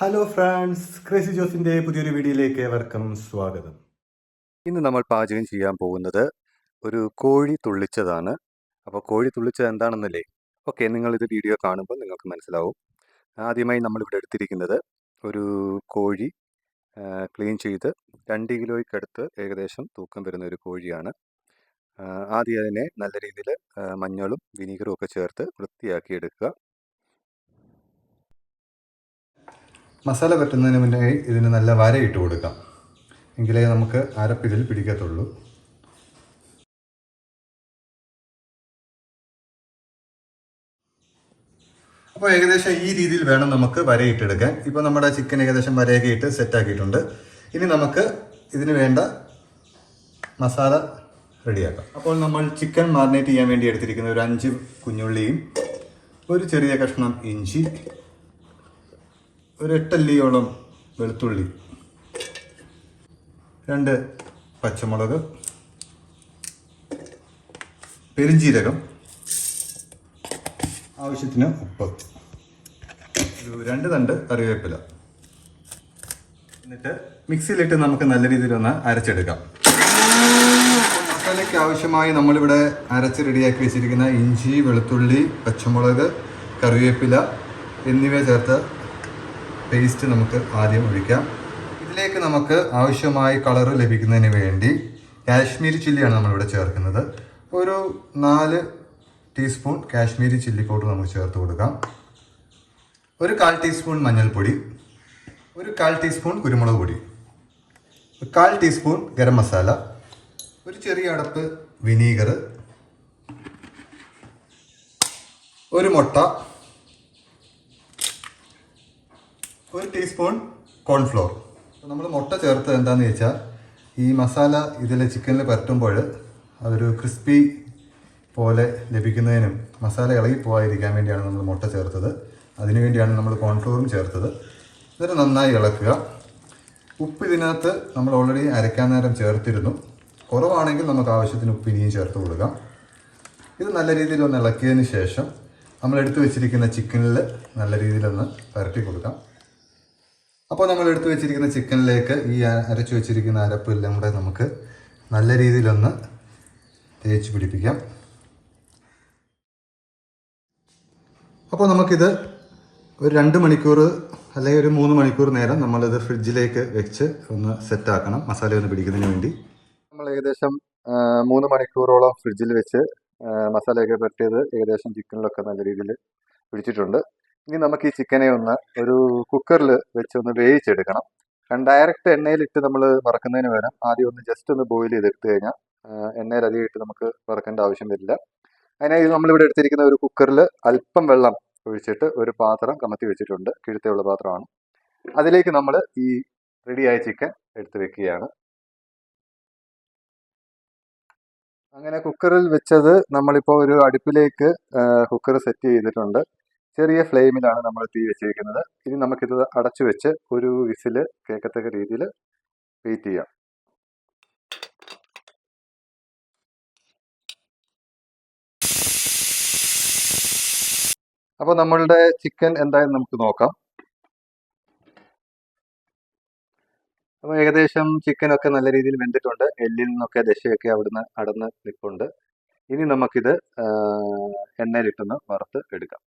Hello friends crazy ജോസിന്റെ പുതിയൊരു വീഡിയോയിലേക്ക് ഏവർക്കും സ്വാഗതം. ഇന്ന് നമ്മൾ പാചകം ചെയ്യാൻ പോകുന്നത് ഒരു കോഴി തുള്ളിച്ചതാണ്. അപ്പോൾ കോഴി തുള്ളിച്ചത് എന്താണെന്നല്ലേ? ഓക്കെ നിങ്ങളിത് വീഡിയോ കാണുമ്പോൾ നിങ്ങൾക്ക് മനസ്സിലാവും. ആദ്യമായി നമ്മളിവിടെ എടുത്തിരിക്കുന്നത് ഒരു കോഴി ക്ലീൻ ചെയ്ത് രണ്ട് കിലോയ്ക്കടുത്ത് ഏകദേശം തൂക്കം വരുന്ന ഒരു കോഴിയാണ്. ആദ്യം അതിനെ നല്ല രീതിയിൽ മഞ്ഞളും വിനീഗറും ഒക്കെ ചേർത്ത് വൃത്തിയാക്കി എടുക്കുക. മസാല പറ്റുന്നതിന് മുന്നേ ഇതിന് നല്ല വരയിട്ട് കൊടുക്കാം. എങ്കിലേ നമുക്ക് അരപ്പിതിൽ പിടിക്കത്തുള്ളൂ. അപ്പോൾ ഏകദേശം ഈ രീതിയിൽ വേണം നമുക്ക് വരയിട്ടെടുക്കാൻ ഇപ്പോൾ നമ്മുടെ ചിക്കൻ ഏകദേശം വരയൊക്കെ ഇട്ട് സെറ്റാക്കിയിട്ടുണ്ട് ഇനി നമുക്ക് ഇതിന് വേണ്ട മസാല റെഡിയാക്കാം. അപ്പോൾ നമ്മൾ ചിക്കൻ മാറിനേറ്റ് ചെയ്യാൻ വേണ്ടി എടുത്തിരിക്കുന്ന ഒരു അഞ്ച് കുഞ്ഞുള്ളിയും ഒരു ചെറിയ കഷ്ണം ഇഞ്ചി ഒരു എട്ടല്ലിയോളം വെളുത്തുള്ളി. രണ്ട് പച്ചമുളക്. പെരിഞ്ജീരകം ആവശ്യത്തിന് ഉപ്പ്. ഒരു രണ്ട് തണ്ട് കറിവേപ്പില. എന്നിട്ട് മിക്സിയിലിട്ട് നമുക്ക് നല്ല രീതിയിൽ ഒന്ന് അരച്ചെടുക്കാം. മസാലയ്ക്ക് ആവശ്യമായി നമ്മളിവിടെ അരച്ച് റെഡിയാക്കി വെച്ചിരിക്കുന്ന ഇഞ്ചി വെളുത്തുള്ളി പച്ചമുളക് കറിവേപ്പില എന്നിവ ചേർത്ത് പേസ്റ്റ് നമുക്ക് ആദ്യം ഒഴിക്കാം. ഇതിലേക്ക് നമുക്ക് ആവശ്യമായ കളർ ലഭിക്കുന്നതിന് വേണ്ടി കാശ്മീരി ചില്ലിയാണ് നമ്മളിവിടെ ചേർക്കുന്നത്. ഒരു നാല് ടീസ്പൂൺ കാശ്മീരി ചില്ലി പൗഡർ നമുക്ക് ചേർത്ത് കൊടുക്കാം. ഒരു കാൽ ടീസ്പൂൺ മഞ്ഞൾപ്പൊടി. ഒരു കാൽ ടീസ്പൂൺ കുരുമുളക് പൊടി. കാൽ ടീസ്പൂൺ ഗരം മസാല. ഒരു ചെറിയ അടപ്പ് വിനീഗർ ഒരു മുട്ട. ഒരു ടീസ്പൂൺ കോൺഫ്ലോർ നമ്മൾ മുട്ട ചേർത്ത് എന്താണെന്ന് വെച്ചാൽ ഈ മസാല ഇതിൽ ചിക്കനിൽ പരട്ടുമ്പോൾ അതൊരു ക്രിസ്പി പോലെ ലഭിക്കുന്നതിനും മസാല ഇളകി പോകാതിരിക്കാൻ വേണ്ടിയാണ് നമ്മൾ മുട്ട ചേർത്തത്. അതിനുവേണ്ടിയാണ് നമ്മൾ കോൺഫ്ലോറും ചേർത്തത്. ഇതിന് നന്നായി ഇളക്കുക. ഉപ്പ് ഇതിനകത്ത് നമ്മൾ ഓൾറെഡി അരയ്ക്കാൻ നേരം ചേർത്തിരുന്നു. കുറവാണെങ്കിൽ നമുക്ക് ആവശ്യത്തിന് ഉപ്പ് ഇനിയും ചേർത്ത് കൊടുക്കാം. ഇത് നല്ല രീതിയിൽ ഒന്ന് ഇളക്കിയതിന് ശേഷം നമ്മൾ എടുത്തു വെച്ചിരിക്കുന്ന ചിക്കനിൽ നല്ല രീതിയിലൊന്ന് പരട്ടി കൊടുക്കാം. അപ്പോൾ നമ്മൾ എടുത്തു വെച്ചിരിക്കുന്ന ചിക്കനിലേക്ക് ഈ അരച്ചു വെച്ചിരിക്കുന്ന അരപ്പെല്ലാം കൂടെ നമുക്ക് നല്ല രീതിയിലൊന്ന് തേച്ച് പിടിപ്പിക്കാം. അപ്പോൾ നമുക്കിത് ഒരു രണ്ട് മണിക്കൂർ അല്ലെങ്കിൽ ഒരു മൂന്ന് മണിക്കൂർ നേരം നമ്മളിത് ഫ്രിഡ്ജിലേക്ക് വെച്ച് ഒന്ന് സെറ്റാക്കണം മസാല ഒന്ന് പിടിക്കുന്നതിന് വേണ്ടി. നമ്മൾ ഏകദേശം മൂന്ന് മണിക്കൂറോളം ഫ്രിഡ്ജിൽ വെച്ച് മസാലയൊക്കെ പറ്റിയത് ഏകദേശം ചിക്കനിലൊക്കെ നല്ല രീതിയിൽ പിടിച്ചിട്ടുണ്ട്. ഇനി നമുക്ക് ഈ ചിക്കനെ ഒന്ന് ഒരു കുക്കറിൽ വെച്ച് ഒന്ന് വേവിച്ചെടുക്കണം. ഡയറക്റ്റ് എണ്ണയിലിട്ട് നമ്മൾ വറക്കുന്നതിന് പകരം ആദ്യം ഒന്ന് ജസ്റ്റ് ഒന്ന് ബോയിൽ ചെയ്തെടുത്ത് കഴിഞ്ഞാൽ എണ്ണയിൽ അധികം ഇട്ട് നമുക്ക് വറക്കേണ്ട ആവശ്യം വരില്ല. അതിനായി നമ്മളിവിടെ എടുത്തിരിക്കുന്ന ഒരു കുക്കറിൽ അല്പം വെള്ളം ഒഴിച്ചിട്ട് ഒരു പാത്രം കമത്തി വെച്ചിട്ടുണ്ട്. കിഴുത്തുള്ള പാത്രമാണ്. അതിലേക്ക് നമ്മൾ ഈ റെഡിയായ ചിക്കൻ എടുത്ത് വെക്കുകയാണ്. അങ്ങനെ കുക്കറിൽ വെച്ചത് നമ്മളിപ്പോൾ ഒരു അടുപ്പിലേക്ക് കുക്കർ സെറ്റ് ചെയ്തിട്ടുണ്ട്. ചെറിയ ഫ്ലെയിമിലാണ് നമ്മൾ തീ വെച്ചിരിക്കുന്നത്. ഇനി നമുക്കിത് അടച്ചു വെച്ച് ഒരു വിസിൽ കേൾക്കത്തക്ക രീതിയിൽ വെയിറ്റ് ചെയ്യാം. അപ്പോൾ നമ്മളുടെ ചിക്കൻ എന്തായാലും നമുക്ക് നോക്കാം. അപ്പോൾ ഏകദേശം ചിക്കനൊക്കെ നല്ല രീതിയിൽ വെന്തിട്ടുണ്ട്. എല്ലിൽ നിന്നൊക്കെ ദശയൊക്കെ അവിടുന്ന് അടന്ന് നിൽപ്പുണ്ട്. ഇനി നമുക്കിത് എണ്ണയിലിട്ടൊന്ന് വറുത്ത് എടുക്കാം.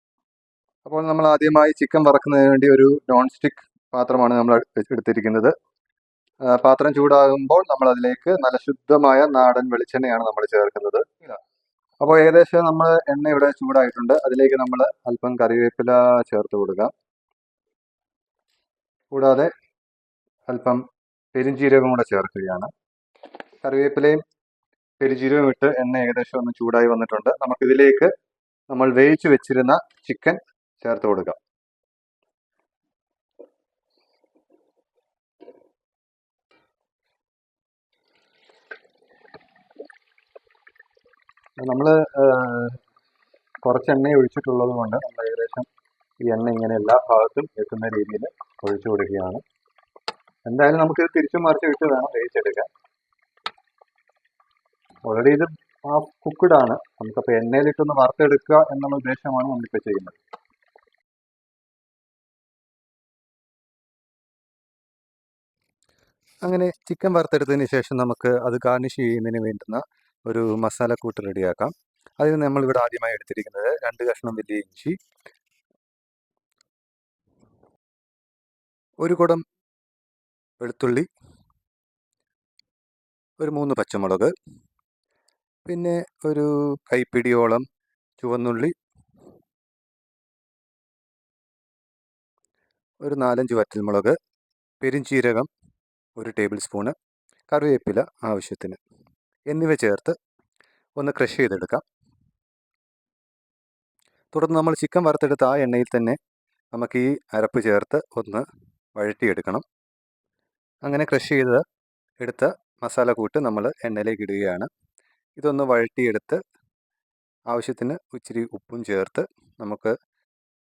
അപ്പോൾ നമ്മൾ ആദ്യമായി ചിക്കൻ വറക്കുന്നതിന് വേണ്ടി ഒരു നോൺ സ്റ്റിക്ക് പാത്രമാണ് നമ്മൾ എടുത്തിരിക്കുന്നത്. പാത്രം ചൂടാകുമ്പോൾ നമ്മൾ അതിലേക്ക് നല്ല ശുദ്ധമായ നാടൻ വെളിച്ചെണ്ണയാണ് നമ്മൾ ചേർക്കുന്നത്. അപ്പോൾ ഏകദേശം നമ്മൾ എണ്ണ ഇവിടെ ചൂടായിട്ടുണ്ട്. അതിലേക്ക് നമ്മൾ അല്പം കറിവേപ്പില ചേർത്ത് കൊടുക്കാം കൂടാതെ അല്പം പെരിഞ്ജീരകം കൂടെ ചേർക്കുകയാണ്. കറിവേപ്പിലയും പെരിഞ്ജീരകവും ഇട്ട് എണ്ണ ഏകദേശം ഒന്ന് ചൂടായി വന്നിട്ടുണ്ട്. നമുക്കിതിലേക്ക് നമ്മൾ വേവിച്ച് വെച്ചിരുന്ന ചിക്കൻ ചേർത്ത് കൊടുക്കാം. നമ്മൾ കുറച്ച് എണ്ണ ഒഴിച്ചിട്ടുള്ളത് കൊണ്ട് നമ്മൾ ഏകദേശം ഈ എണ്ണ ഇങ്ങനെ എല്ലാ ഭാഗത്തും എത്തുന്ന രീതിയിൽ ഒഴിച്ചു കൊടുക്കുകയാണ്. എന്തായാലും നമുക്ക് തിരിച്ചു മറിച്ച് ഇട്ട് വേണം വേവിച്ചെടുക്കാൻ. ഓൾറെഡി ഇത് ആ കുക്ക്ഡ് ആണ്. നമുക്കപ്പോൾ എണ്ണയിലിട്ടൊന്ന് വറുത്തെടുക്കുക എന്നുള്ള ഉദ്ദേശമാണ് നമ്മളിപ്പോൾ ചെയ്യുന്നത്. അങ്ങനെ ചിക്കൻ വറുത്തെടുത്തതിന് ശേഷം നമുക്ക് അത് ഗാർണിഷ് ചെയ്യുന്നതിന് വേണ്ടുന്ന ഒരു മസാലക്കൂട്ട് റെഡിയാക്കാം. അതിന് നമ്മളിവിടെ ആദ്യമായി എടുത്തിരിക്കുന്നത് രണ്ട് കഷ്ണം വലിയ ഇഞ്ചി. ഒരു കുടം വെളുത്തുള്ളി. ഒരു മൂന്ന് പച്ചമുളക്. പിന്നെ ഒരു കൈപ്പിടിയോളം ചുവന്നുള്ളി. ഒരു നാലഞ്ച് വറ്റൽമുളക്. പെരിഞ്ചീരകം. ഒരു ടേബിൾ സ്പൂണ് കറിവേപ്പില ആവശ്യത്തിന് എന്നിവ ചേർത്ത് ഒന്ന് ക്രഷ് ചെയ്തെടുക്കാം. തുടർന്ന് നമ്മൾ ചിക്കൻ വറുത്തെടുത്ത ആ എണ്ണയിൽ തന്നെ നമുക്ക് ഈ അരപ്പ് ചേർത്ത് ഒന്ന് വഴറ്റിയെടുക്കണം. അങ്ങനെ ക്രഷ് ചെയ്ത് എടുത്ത മസാല കൂട്ട് നമ്മൾ എണ്ണയിലേക്ക് ഇടുകയാണ്. ഇതൊന്ന് വഴറ്റിയെടുത്ത് ആവശ്യത്തിന് ഇച്ചിരി ഉപ്പും ചേർത്ത് നമുക്ക്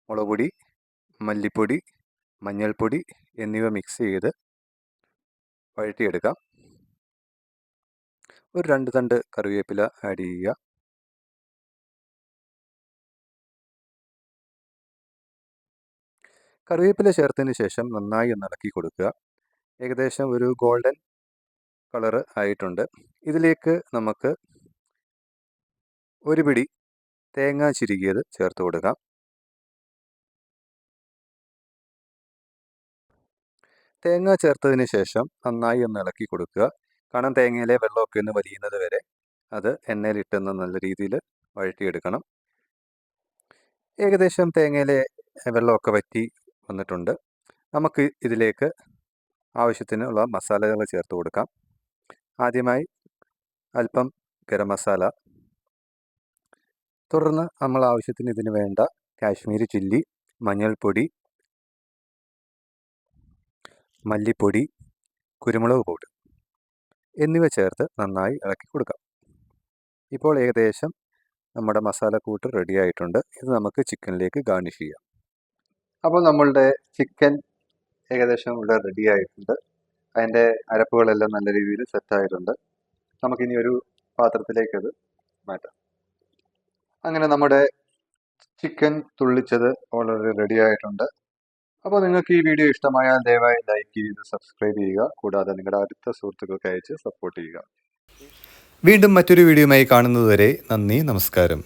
മുളക് പൊടി മല്ലിപ്പൊടി മഞ്ഞൾപ്പൊടി എന്നിവ മിക്സ് ചെയ്ത് വഴറ്റിയെടുക്കാം. ഒരു രണ്ട് തണ്ട് കറിവേപ്പില ആഡ് ചെയ്യുക. കറിവേപ്പില ചേർത്തതിന് ശേഷം നന്നായി ഒന്ന് ഇളക്കി കൊടുക്കുക. ഏകദേശം ഒരു ഗോൾഡൻ കളറ് ആയിട്ടുണ്ട്. ഇതിലേക്ക് നമുക്ക് ഒരു പിടി തേങ്ങ ചിരുകിയത് ചേർത്ത് കൊടുക്കാം. തേങ്ങ ചേർത്തതിന് ശേഷം നന്നായി ഒന്ന് ഇളക്കി കൊടുക്കുക. കാരണം തേങ്ങയിലെ വെള്ളമൊക്കെ ഒന്ന് വലിയുന്നത് വരെ അത് എണ്ണയിലിട്ടൊന്ന് നല്ല രീതിയിൽ വഴറ്റിയെടുക്കണം. ഏകദേശം തേങ്ങയിലെ വെള്ളമൊക്കെ വറ്റി വന്നിട്ടുണ്ട്. നമുക്ക് ഇതിലേക്ക് ആവശ്യത്തിനുള്ള മസാലകൾ ചേർത്ത് കൊടുക്കാം. ആദ്യമായി അല്പം ഗരം മസാല. തുടർന്ന് നമ്മൾ ആവശ്യത്തിന് ഇതിന് വേണ്ട കാശ്മീരി ചില്ലി മഞ്ഞൾപ്പൊടി മല്ലിപ്പൊടി കുരുമുളക് പൗഡർ എന്നിവ ചേർത്ത് നന്നായി ഇളക്കി കൊടുക്കാം. ഇപ്പോൾ ഏകദേശം നമ്മുടെ മസാലക്കൂട്ട് റെഡി ആയിട്ടുണ്ട്. ഇത് നമുക്ക് ചിക്കനിലേക്ക് ഗാർണിഷ് ചെയ്യാം. അപ്പോൾ നമ്മളുടെ ചിക്കൻ ഏകദേശം ഇവിടെ റെഡി ആയിട്ടുണ്ട്. അതിന്റെ അരപ്പുകളെല്ലാം നല്ല രീതിയിൽ സെറ്റായിട്ടുണ്ട് നമുക്കിനി ഒരു പാത്രത്തിലേക്കത് മാറ്റാം. അങ്ങനെ നമ്മുടെ ചിക്കൻ തുള്ളിച്ചത് ഓൾറെഡി റെഡി ആയിട്ടുണ്ട്. അപ്പോൾ നിങ്ങൾക്ക് ഈ വീഡിയോ ഇഷ്ടമായാൽ ദയവായി ലൈക്ക് ചെയ്ത് സബ്സ്ക്രൈബ് ചെയ്യുക. കൂടാതെ നിങ്ങളുടെ അടുത്ത സുഹൃത്തുക്കൾക്ക് അയച്ച് സപ്പോർട്ട് ചെയ്യുക. വീണ്ടും മറ്റൊരു വീഡിയോയുമായി കാണുന്നതുവരെ നന്ദി നമസ്കാരം.